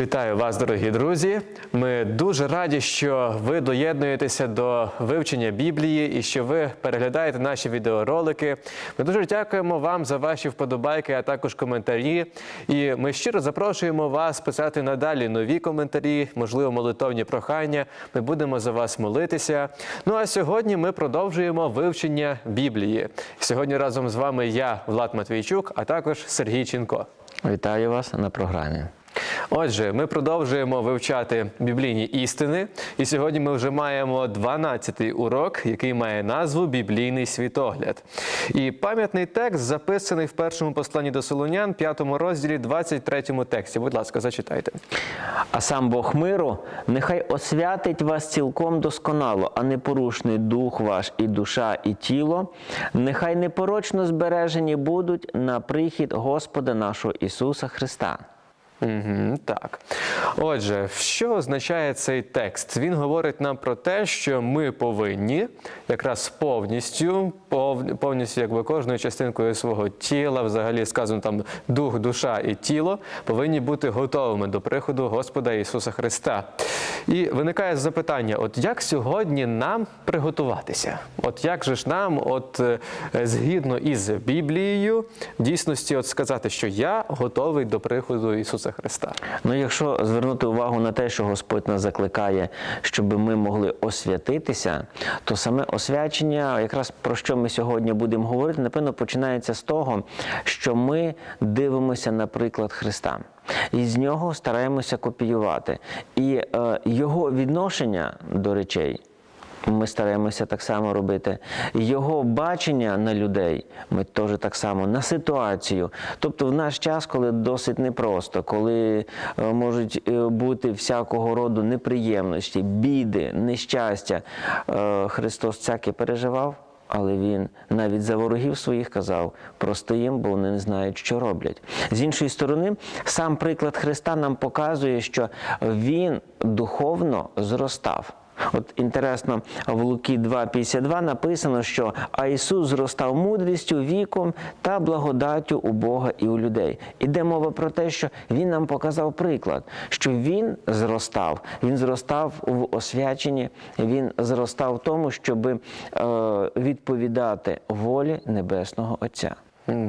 Вітаю вас, дорогі друзі. Ми дуже раді, що ви доєднуєтеся до вивчення Біблії і що ви переглядаєте наші відеоролики. Ми дуже дякуємо вам за ваші вподобайки, а також коментарі. І ми щиро запрошуємо вас писати надалі нові коментарі, можливо, молитовні прохання. Ми будемо за вас молитися. Ну а сьогодні ми продовжуємо вивчення Біблії. Сьогодні разом з вами я, Влад Матвійчук, а також Сергій Ченко. Вітаю вас на програмі. Отже, ми продовжуємо вивчати біблійні істини, і сьогодні ми вже маємо 12-й урок, який має назву Біблійний світогляд. І пам'ятний текст записаний в першому посланні до Солонян, 5 розділі, 23 тексті. Будь ласка, зачитайте. А сам Бог миру нехай освятить вас цілком досконало, а непорушний дух ваш і душа, і тіло, нехай непорочно збережені будуть на прихід Господа нашого Ісуса Христа. Угу, так. Отже, що означає цей текст? Він говорить нам про те, що ми повинні якраз повністю, пов- повністю якби кожною частинкою свого тіла, взагалі сказано там дух, душа і тіло, повинні бути готовими до приходу Господа Ісуса Христа. І виникає запитання: от як сьогодні нам приготуватися? От як же ж нам, от е, згідно із Біблією, в дійсності, от сказати, що я готовий до приходу Ісуса Христа? Ну, якщо звернути увагу на те, що Господь нас закликає, щоб ми могли освятитися, то саме освячення, якраз про що ми сьогодні будемо говорити, напевно, починається з того, що ми дивимося на приклад Христа. І з нього стараємося копіювати. І е, його відношення до речей ми стараємося так само робити. Його бачення на людей ми теж так само, на ситуацію. Тобто в наш час, коли досить непросто, коли е, можуть е, бути всякого роду неприємності, біди, нещастя, е, Христос всяке переживав. Але він навіть за ворогів своїх казав прости їм, бо вони не знають, що роблять. З іншої сторони, сам приклад Христа нам показує, що він духовно зростав. От інтересно, в Луки 2,52 написано, що а Ісус зростав мудрістю, віком та благодаттю у Бога і у людей. Іде мова про те, що Він нам показав приклад, що Він зростав, Він зростав в освяченні, Він зростав в тому, щоб е, відповідати волі Небесного Отця.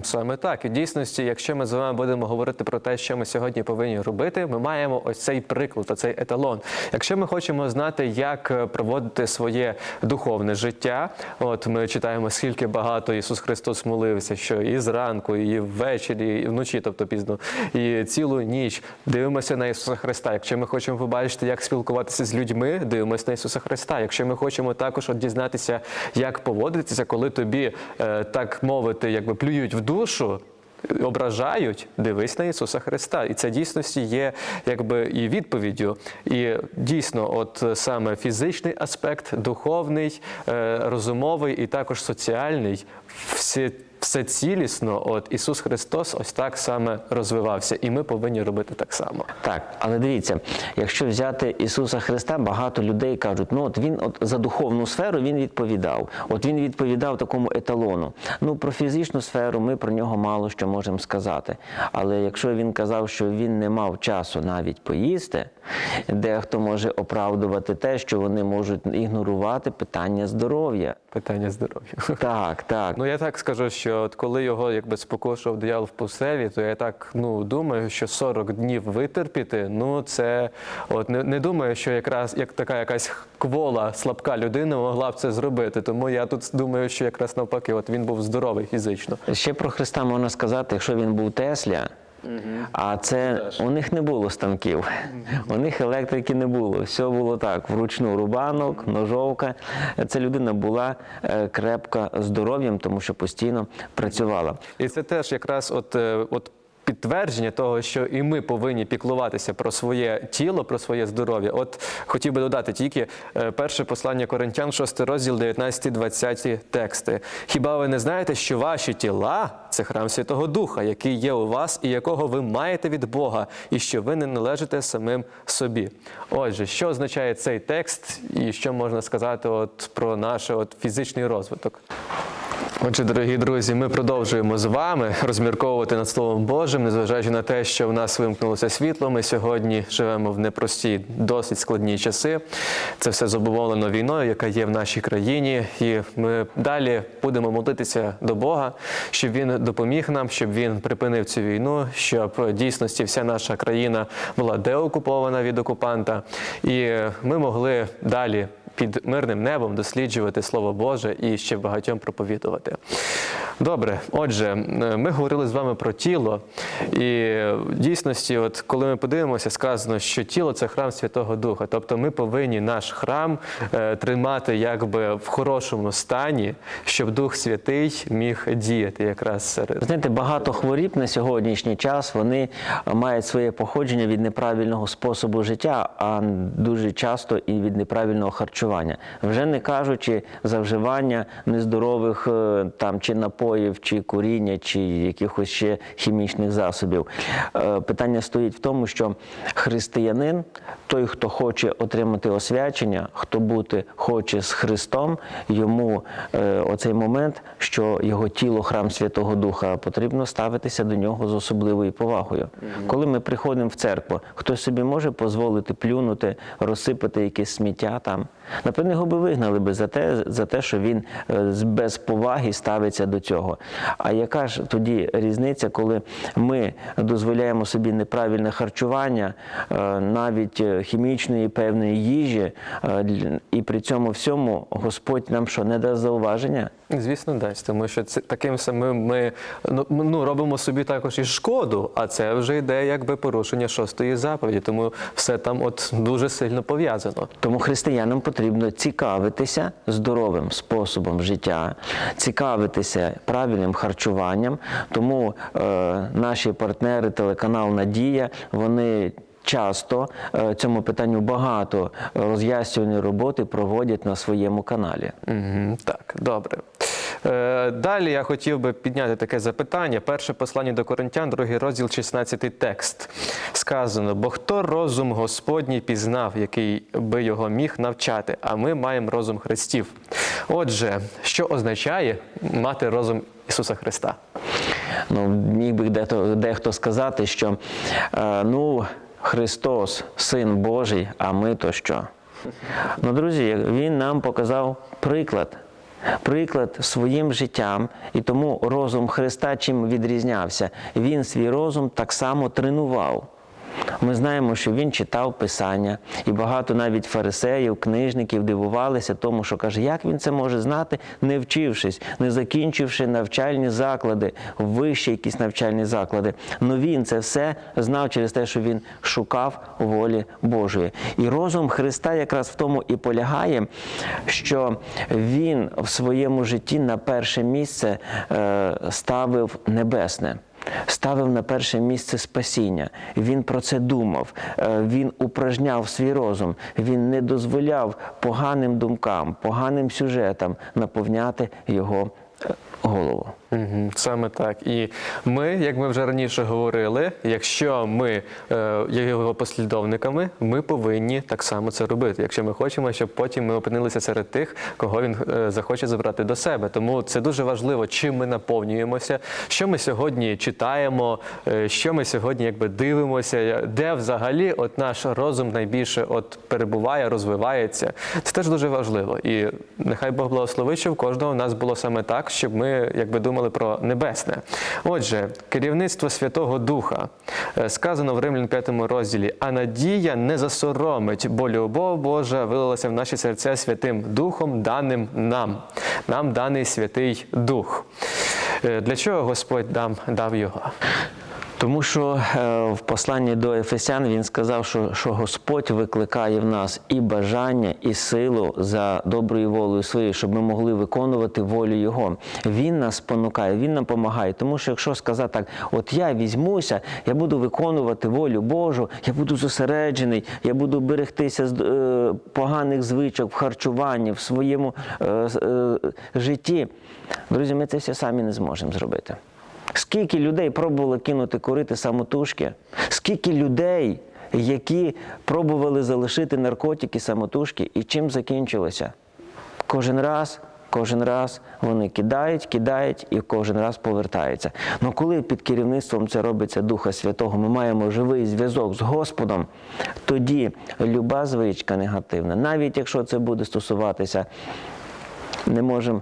Саме так. І дійсності, якщо ми з вами будемо говорити про те, що ми сьогодні повинні робити, ми маємо ось цей приклад, цей еталон. Якщо ми хочемо знати, як е, проводити своє духовне життя, от ми читаємо, скільки багато Ісус Христос молився, що і зранку, і ввечері, і вночі, тобто пізно, і цілу ніч дивимося на Ісуса Христа. Якщо ми хочемо побачити, як спілкуватися з людьми, дивимося на Ісуса Христа. Якщо ми хочемо також от дізнатися, як поводитися, коли тобі е, так мовити, якби плюють в душу. Ображають, дивись на Ісуса Христа, і це дійсності є якби і відповіддю. І дійсно, от саме фізичний аспект, духовний, е, розумовий і також соціальний, всі. Все цілісно, от Ісус Христос ось так саме розвивався, і ми повинні робити так само. Так, але дивіться, якщо взяти Ісуса Христа, багато людей кажуть, ну от він от за духовну сферу він відповідав. От він відповідав такому еталону. Ну про фізичну сферу ми про нього мало що можемо сказати. Але якщо він казав, що він не мав часу навіть поїсти, дехто може оправдувати те, що вони можуть ігнорувати питання здоров'я. Питання здоров'я. Так, так. Ну я так скажу, що от коли його якби спокушав диявол в пуселі, то я так ну думаю, що 40 днів витерпіти. Ну це от не, не думаю, що якраз як така якась квола, слабка людина могла б це зробити. Тому я тут думаю, що якраз навпаки, от він був здоровий фізично. Ще про Христа можна сказати, якщо він був Тесля, а це у них не було станків, у них електрики не було. Все було так: вручну рубанок, ножовка. Ця людина була е, крепка здоров'ям, тому що постійно працювала. І це теж якраз от, е, от підтвердження того, що і ми повинні піклуватися про своє тіло, про своє здоров'я. От хотів би додати тільки е, перше послання Коринтян, 6 розділ, 19-20 тексти. Хіба ви не знаєте, що ваші тіла це храм Святого Духа, який є у вас і якого ви маєте від Бога, і що ви не належите самим собі? Отже, що означає цей текст, і що можна сказати от про наш от фізичний розвиток? Отже, дорогі друзі, ми продовжуємо з вами розмірковувати над Словом Божим, незважаючи на те, що в нас вимкнулося світло. Ми сьогодні живемо в непрості, досить складні часи. Це все зобумовлено війною, яка є в нашій країні. І ми далі будемо молитися до Бога, щоб він допоміг нам, щоб він припинив цю війну, щоб дійсності вся наша країна була деокупована від окупанта, і ми могли далі під мирним небом досліджувати Слово Боже і ще багатьом проповідувати. Добре, отже, е, ми говорили з вами про тіло, і в дійсності, от коли ми подивимося, сказано, що тіло це храм Святого Духа. Тобто ми повинні наш храм е, тримати якби в хорошому стані, щоб Дух Святий міг діяти якраз серед. Знаєте, багато хворіб на сьогоднішній час вони мають своє походження від неправильного способу життя, а дуже часто і від неправильного харчування. Вже не кажучи за вживання нездорових е, там чи напоїв, чи куріння, чи якихось ще хімічних засобів. Е, Питання стоїть в тому, що християнин, той, хто хоче отримати освячення, хто бути хоче з Христом, йому е, оцей момент, що його тіло храм Святого Духа, потрібно ставитися до нього з особливою повагою. Коли ми приходимо в церкву, хтось собі може дозволити плюнути, розсипати якесь сміття там. Напевно, його би вигнали би за те, за те, що він е, без поваги ставиться до цього. А яка ж тоді різниця, коли ми дозволяємо собі неправильне харчування, е, навіть е, хімічної певної їжі, е, і при цьому всьому Господь нам що не дасть зауваження? Звісно, дасть, тому що це таким самим ми ну, ну робимо собі також і шкоду, а це вже йде якби порушення шостої заповіді. Тому все там от дуже сильно пов'язано. Тому християнам потрібно цікавитися здоровим способом життя, цікавитися правильним харчуванням. Тому е, наші партнери, телеканал Надія, вони. Часто е, цьому питанню багато роз'яснювальної роботи проводять на своєму каналі. Угу, так, добре. Е, далі я хотів би підняти таке запитання. Перше послання до Коринтян, другий розділ, 16 текст. Сказано: бо хто розум Господній пізнав, який би його міг навчати, а ми маємо розум Христів. Отже, що означає мати розум Ісуса Христа? Ну, міг би дехто, дехто сказати, що е, ну, Христос, Син Божий, а ми то що? Ну, друзі, Він нам показав приклад. Приклад своїм життям, і тому розум Христа чим відрізнявся? Він свій розум так само тренував. Ми знаємо, що він читав Писання, і багато навіть фарисеїв, книжників дивувалися тому, що каже, як він це може знати, не вчившись, не закінчивши навчальні заклади, вищі якісь навчальні заклади. Но він це все знав через те, що він шукав волі Божої. І розум Христа якраз в тому і полягає, що він в своєму житті на перше місце е, ставив небесне ставив на перше місце спасіння. Він про це думав, е, він упражняв свій розум, він не дозволяв поганим думкам, поганим сюжетам наповняти його е, голову. Саме так. І ми, як ми вже раніше говорили, якщо ми е, є його послідовниками, ми повинні так само це робити, якщо ми хочемо, щоб потім ми опинилися серед тих, кого він е, захоче забрати до себе. Тому це дуже важливо, чим ми наповнюємося, що ми сьогодні читаємо, е, що ми сьогодні якби дивимося, де взагалі от наш розум найбільше от перебуває, розвивається. Це теж дуже важливо. І нехай Бог благословить, щоб в кожного в нас було саме так, щоб ми якби думали про небесне. Отже, керівництво Святого Духа Е, сказано в Римлян 5 розділі: а надія не засоромить, бо любов Божа вилилася в наші серця Святим Духом, даним нам. Нам даний Святий Дух. Е, Для чого Господь нам дав його? Тому що е, в посланні до Ефесян він сказав, що, що Господь викликає в нас і бажання, і силу за доброю волею своєю, щоб ми могли виконувати волю Його. Він нас спонукає, він нам допомагає. Тому що якщо сказати так, от я візьмуся, я буду виконувати волю Божу, я буду зосереджений, я буду берегтися з е, поганих звичок в харчуванні, в своєму е, житті. Друзі, ми це все самі не зможемо зробити. Скільки людей пробувало кинути курити самотужки? Скільки людей, які пробували залишити наркотики самотужки, і чим закінчилося? Кожен раз кожен раз вони кидають, кидають і кожен раз повертаються. Ну коли під керівництвом це робиться Духа Святого, ми маємо живий зв'язок з Господом, тоді люба звичка негативна, навіть якщо це буде стосуватися не можемо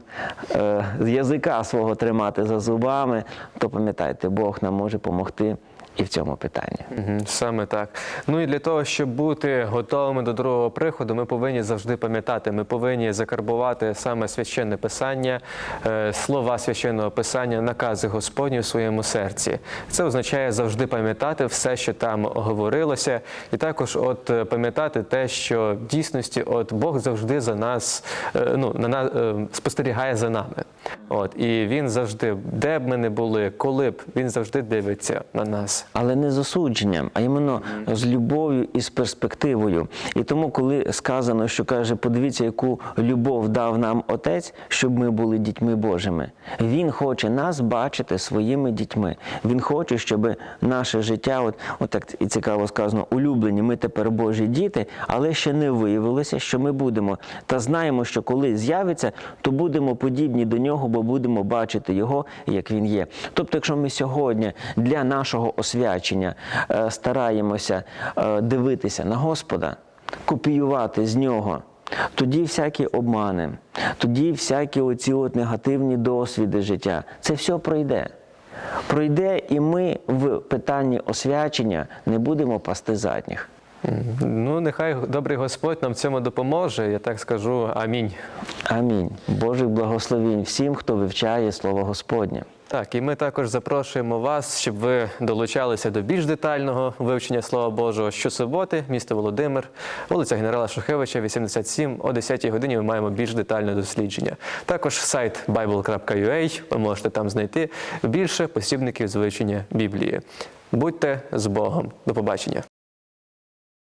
е, з язика свого тримати за зубами, то пам'ятайте, Бог нам може допомогти і в цьому питанні. Саме так. Ну і для того, щоб бути готовими до другого приходу, ми повинні завжди пам'ятати. Ми повинні закарбувати саме священне писання, е, слова священного писання, накази Господні в своєму серці. Це означає завжди пам'ятати все, що там говорилося, і також от е, пам'ятати те, що в дійсності от Бог завжди за нас, е, ну на нас спостерігає за нами. От і він завжди, де б ми не були, коли б він завжди дивиться на нас. Але не з осудженням, а іменно з любов'ю і з перспективою. І тому, коли сказано, що каже, подивіться, яку любов дав нам Отець, щоб ми були дітьми Божими. Він хоче нас бачити своїми дітьми. Він хоче, щоб наше життя, от, от так і цікаво сказано, улюблені, ми тепер Божі діти, але ще не виявилося, що ми будемо. Та знаємо, що коли з'явиться, то будемо подібні до нього, бо будемо бачити його, як він є. Тобто, якщо ми сьогодні для нашого освячення е, стараємося е, дивитися на Господа, копіювати з нього. Тоді всякі обмани, тоді всякі оці от негативні досвіди життя, це все пройде. Пройде, і ми в питанні освячення не будемо пасти задніх. Ну, нехай добрий Господь нам в цьому допоможе. Я так скажу амінь. Амінь. Божих благословінь всім, хто вивчає Слово Господнє. Так, і ми також запрошуємо вас, щоб ви долучалися до більш детального вивчення Слова Божого щосуботи, місто Володимир, вулиця генерала Шухевича, 87. О 10 годині ми маємо більш детальне дослідження. Також сайт bible.ua, ви можете там знайти більше посібників з вивчення Біблії. Будьте з Богом. До побачення.